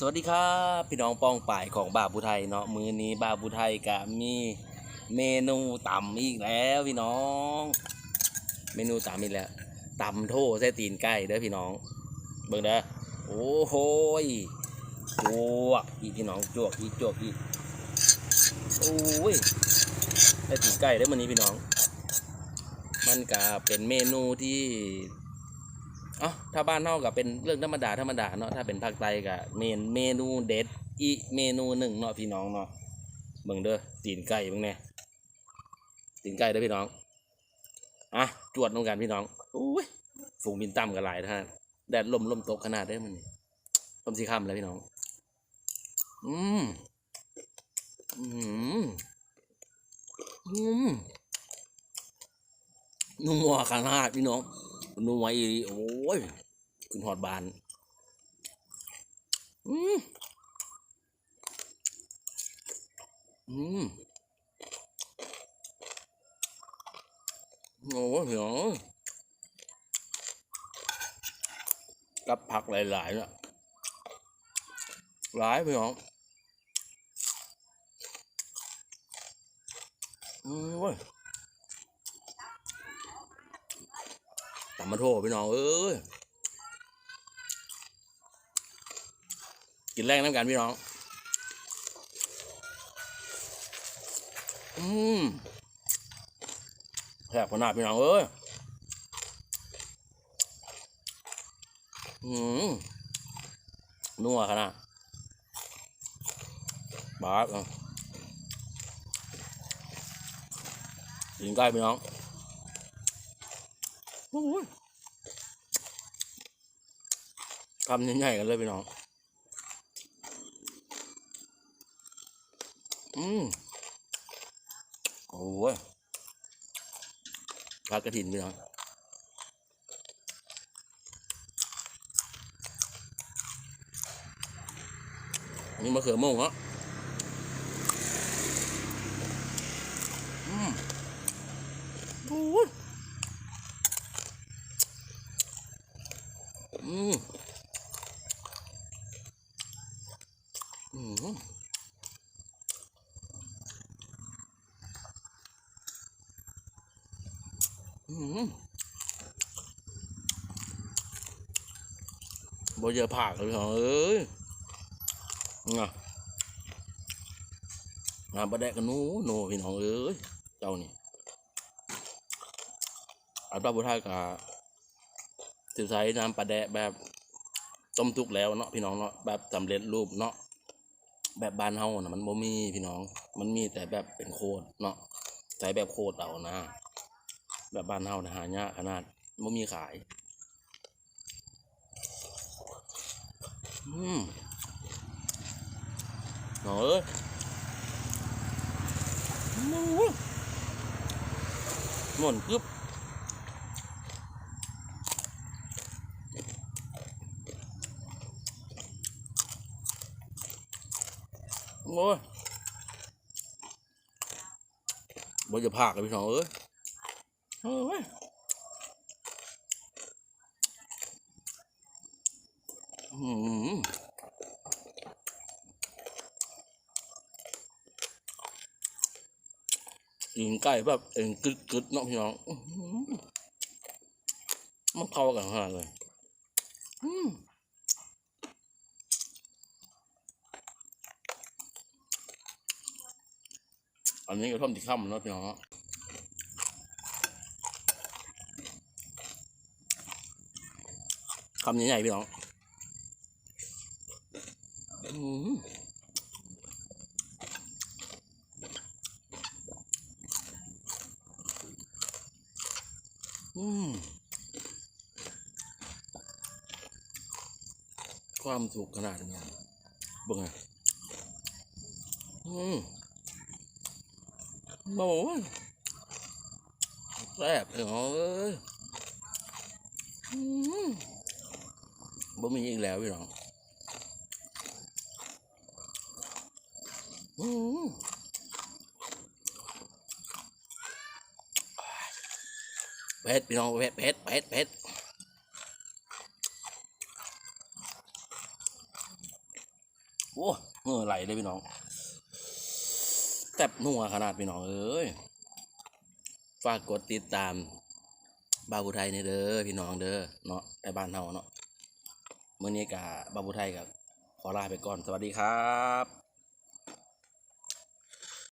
สวัสดีครับพี่น้องปองป่ายของบาบุไทยเนาะมือนี้บาบุไทยก็มีเมนูต่ำอีกแล้วพี่น้อง เมนูต่ำอีกแล้วต่ำโทใส่ตีนไก่เด้อพี่น้อง เบิ่งเด้อโอ้โหจวกอีกพี่น้องจวกอีกจวกอีกโอ้ยใส่ตีนไก่เด้อมื้อนี้พี่น้อง มันก็เป็นเมนูที่ เอ๋อถ้าบ้านนอกก็เป็นเรื่องธรรมดาธรรมดาเนาะถ้าเป็นภาคใต้ก็เมนเมนูเด็ดอีเมนูหนึ่งเนาะพี่น้องเนาะเบิ่งเด้อตีนไก่เบิ่งแน่ตีนไก่เด้อพี่น้องอะจวดลงกันพี่น้องอุ้ยฝูงบินต่ำกันหลายท่านแดดลมลมตกขนาดได้มันนี่ต้มสีค่ำแล้วพี่น้อง อืมอืมอืมนุ่มวขนาดพี่น้อง นัวอีหลีโอ้ยขึ้นหอดบาน อืมอืมโอ้เหียวกับผักหลายๆเนี่ยหลายพี่น้องอืมเว้ย ตำ มาโทพี่น้องเอ้ยกินแรงน้ำกันพี่น้อง อืมแซ่บขนาดพี่น้องเอ้ย อืมนัวขนาดบาสอะกินใกล้พี่น้องโอ้ย ทำใหญ่ๆกันเลยพี่น้อง อืมโอ้ยผักกระถินพี่น้องนี่มะเขือม่วงเหรออืมโอ้ย อืมอืมอืม บเยอะผักเลยเหรอเอ้ยงะงานประแดกกันนู้โนพี่น้องเอ้ย เจ้านี่อันปลาบุทากะสิใช้น้ำปลาแดะแบบต้มทุกแล้วเนาะพี่น้องเนาะแบบสำเร็จรูปเนาะ แบบบ้านเฮานะมันบ่มีพี่น้อง มันมีแต่แบบเป็นโคตรเนาะใช้แบบโคตรเอานะ แบบบ้านเฮานะหายากขนาดบ่มีขาย อืมเนาะเอ้ยอื้อหม่นกึบ โอ้ยบ่จะพากเลยพี่น้องเอ้ยเอ้ยอืมกินไก่แบบเองกึดกึดเนาะพี่น้องอื้อหือมันเข้ากันขนาดเลย อืม อันนี้ก็ท่อมที่ค่ำเนาะพี่น้องคำใหญ่ๆพี่น้องอืมอืมความสุขขนาดนี้บิ่งไงอืม โอ้ยแซ่บเลยเอ้ยอืมบ่มีอีกแล้วพี่น้องอืมเผ็ดพี่น้องเผ็ดเผ็ดเผ็ดเผ็ดอโอ้เหงื่อไหลเลยพี่น้อง แซ่บนัวขนาดพี่น้องเอ้ยฝากกดติดตามบาบูไทยในเด้อพี่น้องเด้อเนาะในบ้านเฮาเนาะเมื่อนี้กับบาบูไทยกับขอลาไปก่อนสวัสดีครับ